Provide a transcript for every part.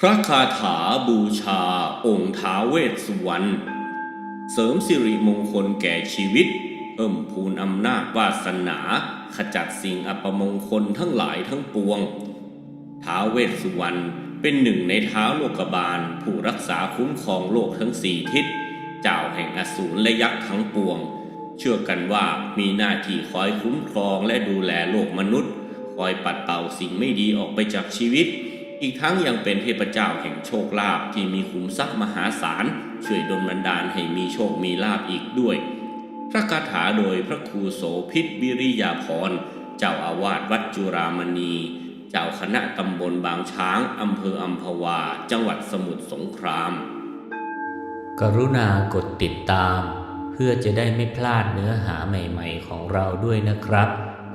พระคาถาบูชาองค์ท้าเวสสุวรรณเสริมสิริมงคลแก่ชีวิตเพิ่มพูนอำนาจวาสนา ขจัดสิ่งอัปมงคลทั้งหลายทั้งปวง ท้าเวสสุวรรณเป็นหนึ่งในท้าโลกบาล ผู้รักษาคุ้มครองโลกทั้งสี่ทิศ เจ้าแห่งอสูรและยักษ์ทั้งปวง เชื่อกันว่ามีหน้าที่คอยคุ้มครองและดูแลโลกมนุษย์ คอยปัดเป่าสิ่งไม่ดีออกไปจากชีวิต อีกทั้งยังเป็นเทพเจ้าแห่งโชคลาภที่มีขุมทรัพย์มหาศาลช่วยดลบันดาลให้มีโชคมีลาภอีกด้วย พระคาถาโดยพระครูโสพิษวิริยาพรเจ้าอาวาสวัดจุรามณี เจ้าคณะตำบลบางช้างอำเภออัมพวา จังหวัดสมุทรสงคราม กรุณากดติดตาม เพื่อจะได้ไม่พลาดเนื้อหาใหม่ๆของเราด้วยนะครับ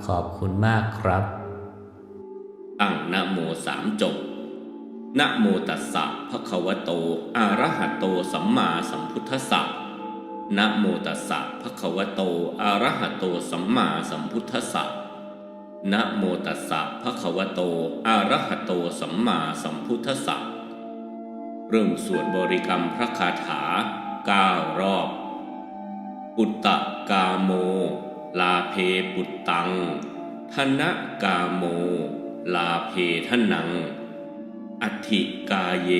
ขอบคุณมากครับ ตั้งนะโมสามจบ นะโมตัสสะภะคะวะโต อะระหะโต สัมมาสัมพุทธัสสะนะโมตัสสะภะคะวะโต อะระหะโต สัมมาสัมพุทธัสสะนะโมตัสสะภะคะวะโต อะระหะโต สัมมาสัมพุทธัสสะเริ่มสวดบริกรรมพระคาถาเก้ารอบปุตตะกาโม ลาเพปุตตังธนะกาโม ลาเพทนัง อัตถิกาเย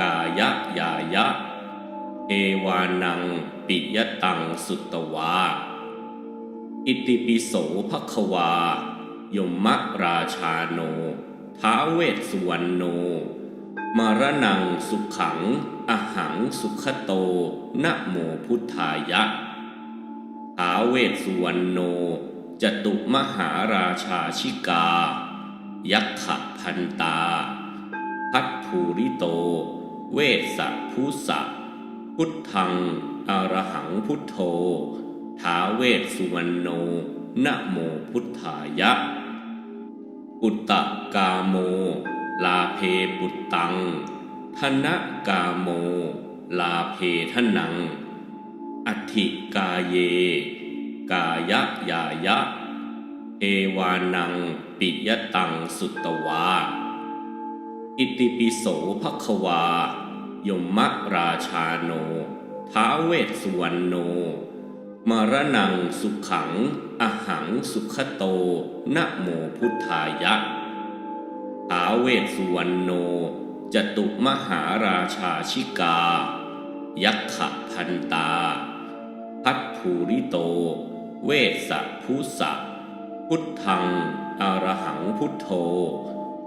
กายะยายะ เอวานังปิยตังสุตวา อิติปิโสภควา ยมะราชาโน ท้าเวสสุวรรณโน มารนังสุขขัง อหังสุขโตนะโมพุทธายะท้าเวสสุวรรณโนจตุมหาราชาชิกา ยักขพันตา ภูริโต เวสสะพุสะพุทธังอรหังพุทโธท้าเวสสุวรรณโนนะโมพุทธายะปุตตะกาโม ลาเพปุตตังธนกาโม ลาเพทนังอัตถิกาเย กายะยายะ เอวานังปิยตังสุตวา อิติปิโสภควา ยมะราชาโน ท้าเวสสุวรรณโน มรนังสุขัง อหังสุขโต นะโมพุทธายะ ท้าเวสสุวรรณโน จตุมหาราชาชิกา ยักขพันตา พัทภูริโต เวสสะพุสะพุทธังอรหังพุทโธ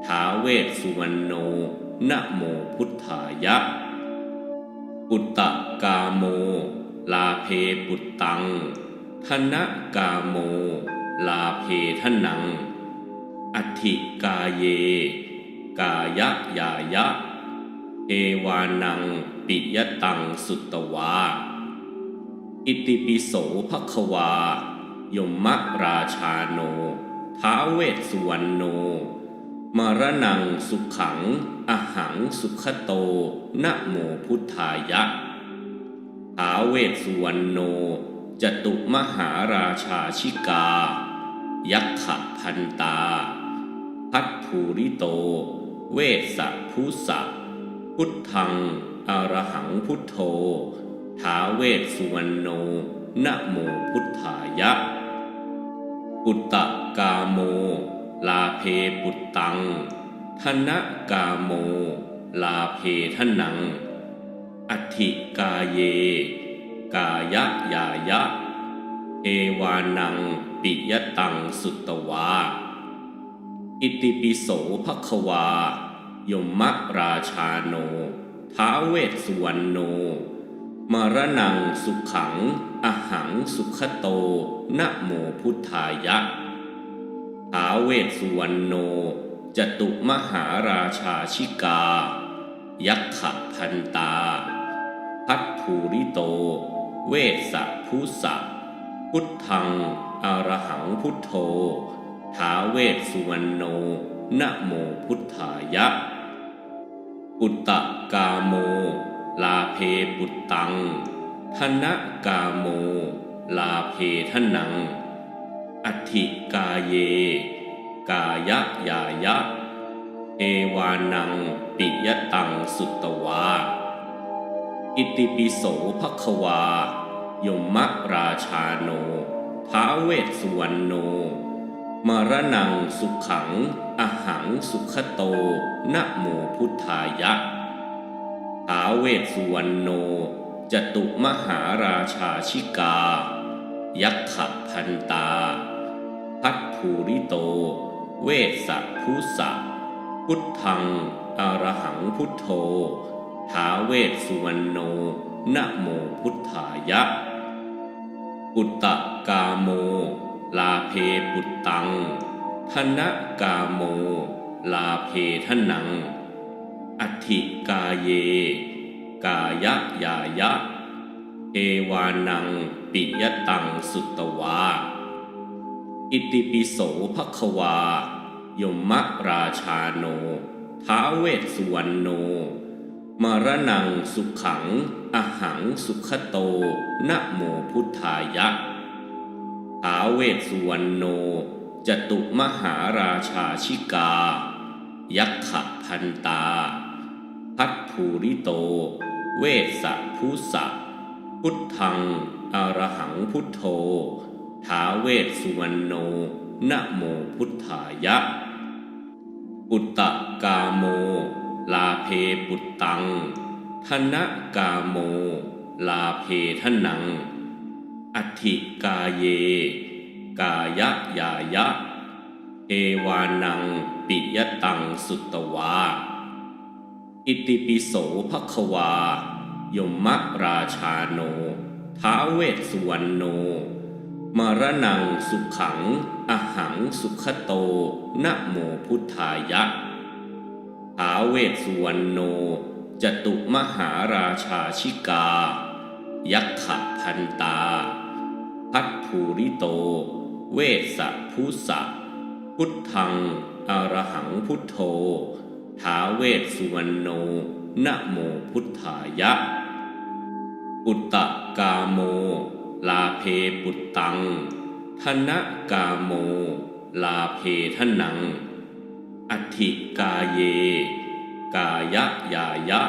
ทาเวสสุวรรณโนนะโมพุทธายะปุตตะกาโม ลาเพปุตตัง ธนกาโม ลาเพทนังอัตถิกาเย กายะยายะ เอวานังปิยตังสุตวา อิติปิโสภควา ยมมะราชาโน ท้าเวสสุวรรณโน มารนังสุขขัง อหังสุขโต นะโมพุทธายะท้าเวสสุวรรณโน จตุมหาราชาชิกา ยักขพันตา พัทภูริโต เวสสะพุสะพุทธัง อรหังพุทโธท้าเวสสุวรรณโน นะโมพุทธายะปุตตะกาโม ลาเพปุตตัง ธนกาโม ลาเพทนังอัตถิกาเย กายะยายะ เอวานังปิยตังสุตวา อิติปิโสภควา ยมะราชาโน ท้าเวสุวรรณโน มรนังสุขขัง อหังสุขโตนะโมพุทธายะ ท้าเวสสุวรรณโน จตุมหาราชาชิกา ยักขพันตา พัทภูริโต เวสสะพุสะพุทธังอรหังพุทโธท้าเวสสุวรรณโนนะโมพุทธายะ ปุตตะกาโม ลาเพปุตตังธนกาโม ลาเพทนัง อัตถิกาเย กายะยายะ เอวานังปิยตังสุตวา อิติปิโสภควา ยมะราชาโนท้าเวสสุวรรณโน มรณังสุขัง อหังสุขโตนะโมพุทธายะท้าเวสสุวรรณโนจตุมหาราชาชิกา ยักขพันตา พัทภูริโต เวสสะพุสะพุทธังอรหังพุทโธทาเวสสุวรรณโนนะโมพุทธายะ ปุตตะกาโม ลาเพปุตตังธนกาโม ลาเพทนังอัติกาเย กายะยายะ เอวานังปิยตังสุตวา อิติปิโสภควา ยมะราชาโน ท้าเวสสุวรรณโน มรณังสุขัง อหังสุขโต นะโมพุทธายะ ท้าเวสสุวรรณโน จตุมหาราชาชิกา ยักขพันตา พัทภูริโต เวสสะพุสะพุทธังอรหังพุทโธ ท้าเวสสุวรรณโนนะโมพุทธายะปุตตะกาโม ลาเพปุตตังธนกาโม ลาเพทนังอัติกาเย กายะยายะ เอวานังปิยตังสุตวา อิติปิโสภควา ยมมะราชาโน ท้าเวสสุวรรณโน มรณังสุขัง อหังสุขโต นะโมพุทธายะท้าเวสสุวรรณโน จตุมหาราชาชิกา ยักขพันตา พัทภูริโต เวสสะพุสะพุทธัง อรหังพุทโธท้าเวสสุวรรณโน นะโมพุทธายะ อุตตะกาโม ลาเพปุตตัง ธนกาโม ลาเพทนังอัติกาเย กายะยายะ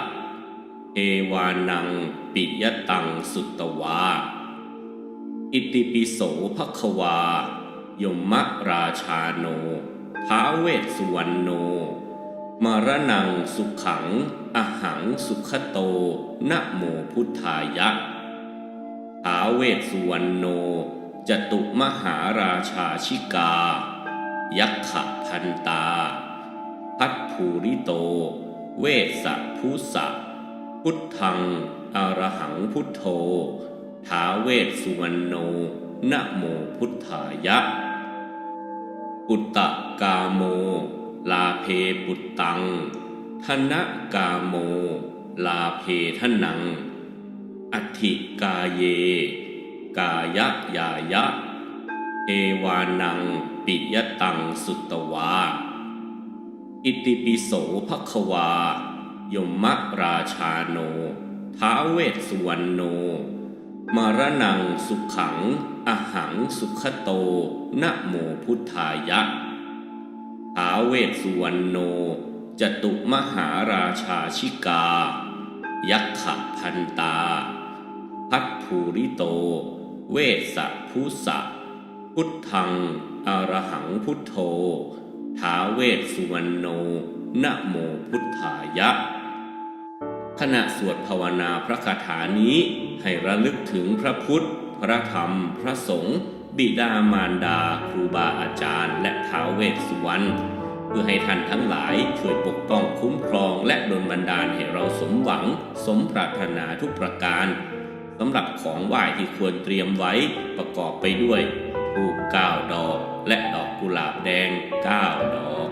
เอวานังปิยตังสุตวา อิติปิโสภควา ยมะราชาโนท้าเวสสุวรรณโน มรณังสุขัง อหังสุขโตนะโมพุทธายะ เวสสุวรรณโน จตุมหาราชาชิกา ยักขพันตา พัทภูริโต เวสสะพุสะพุทธัง อรหังพุทโธท้าเวสสุวรรณโนนะโมพุทธายะ อุตตะกาโม ลาเพปุตตังธนกาโม ลาเพทนัง อัติกาเย กายะยายะ เอวานังปิยตังสุตวา อิติปิโสภควา ยมะราชาโน ท้าเวสุวรรณโนมรณังสุขัง อหังสุขโต นะโมพุทธายะท้าเวสุวรรณโนจตุมหาราชาชิกา ยักขพันตา พัทภูริโต เวสสะพุสะพุทธังอรหังพุทโธท้าเวสสุวรรณโนนะโมพุทธายะ ขณะสวดภาวนาพระคาถานี้ให้ระลึกถึงพระพุทธ พระธรรม พระสงฆ์บิดามารดา ครูบาอาจารย์ และท้าวเวสสุวรรณเพื่อให้ท่านทั้งหลายช่วยปกป้องคุ้มครองและดลบันดาลให้เราสมหวัง สมปรารถนาทุกประการ สำหรับของไหว้ที่ควรเตรียมไว้ประกอบไปด้วยธูปเก้าดอก และดอกกุหลาบแดงเก้าดอก